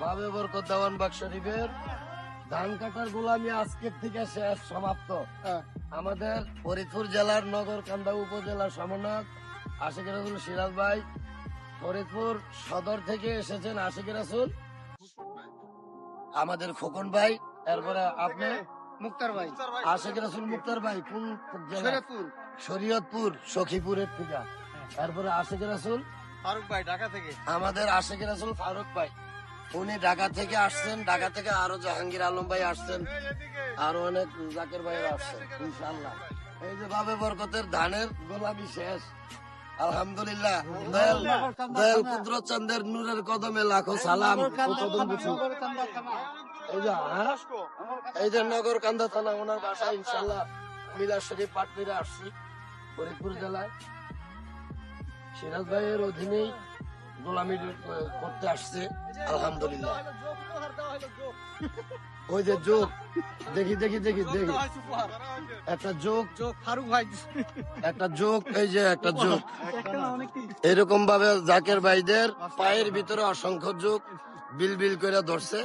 বাবে বরকত দেওয়ানবাগ শরীফের। ধান কাটার গোলামি আজকের থেকে শেষ সমাপ্ত। হ্যাঁ। আমাদের ফরিদপুর জেলার নগরকান্দা উপজেলার সমন্বয়ক আশিক রাসুল সিরাজ ভাই ফরিদপুর সদর থেকে এসেছেন আশিক রাসুল। আমাদের খোকন ভাই এরপরে আপনি? মুক্তার ভাই। আশিক রাসুল মুক্তার ভাই কোন জেলা শরীয়তপুর। শরীয়তপুর সখীপুরের থেকে। তারপরে আশিক রাসুল। ফারুক ভাই ঢাকা থেকে। আমাদের আশিক রাসুল ফারুক ভাই। উনি ঢাকা থেকে আসছেন, ঢাকা থেকে আরও জাহাঙ্গীর আলম ভাই আসছেন, আরও অনেক জাকের ভাই আসছেন ইনশাল্লাহ এই যে বাবে বরকতের ধানের গোলামি শেষ। আলহামদুলিল্লাহ। নূরের কদমে লাখো সালাম। এই যে হ্যাঁ? এই যে নগর কান্দা থানা, ওনার বাসা ইনশাল্লাহ মিলা পাটনিরে আসছি, ফরিদপুর জেলায়। সিরাজ ভাইয়ের অধীনেই গোলামি করতে আসছে, আলহামদুলিল্লাহ। ওই যে যোগ দেখি দেখি দেখি দেখি। একটা যোগ ফারুক ভাই একটা যোগ এই যে একটা যোগ এরকম ভাবে জাকের ভাইদের পায়ের ভিতরে অসংখ্য যোগ বিল বিল করে ধরছে।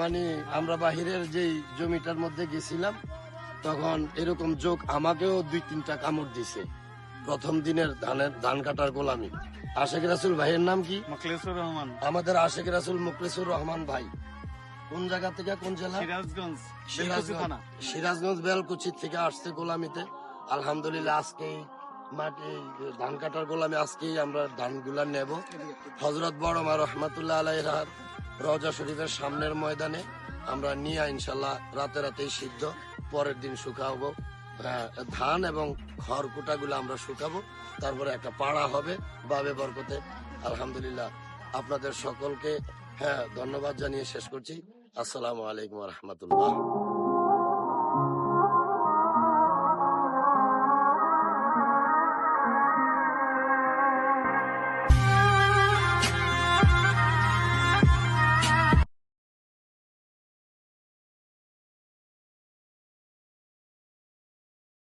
মানে আমরা বাহিরের যেই জমিটার মধ্যে গেছিলাম, তখন এরকম যোগ আমাকেও দুই তিনটা কামড় দিছে। প্রথম দিনের ধানের ধান কাটার গোলামি। আশেখ রাসুল ভাইয়ের নাম কি? মকলেসুর রহমান। আমাদের আশেখ রাসুল মুকলেসুর রহমান ভাই। কোন জায়গা থেকে কোন জেলা? সিরাজগঞ্জ সিরাজগঞ্জ। সিরাজগঞ্জ বেলকুচি থেকে আসছে গোলামিতে। আলহামদুলিল্লাহ আজকে মাটি ধান কাটার গোলামি আজকেই আমরা ধানগুলা নেব হজরত বড়মা রহমাতুল্লাহ আলাইহার রজা শরীফের সামনের ময়দানে আমরা নিয়ে ইনশাল্লাহ রাতে রাতেই সিদ্ধ পরের দিন শুকাবো। ধান এবং খড়কুটা গুলো আমরা শুকাবো, তারপরে একটা পাড়া হবে বাবে বরকতে। আলহামদুলিল্লাহ, আপনাদের সকলকে হ্যাঁ ধন্যবাদ জানিয়ে শেষ করছি। আসসালামু আলাইকুম রহমতুল্লাহ।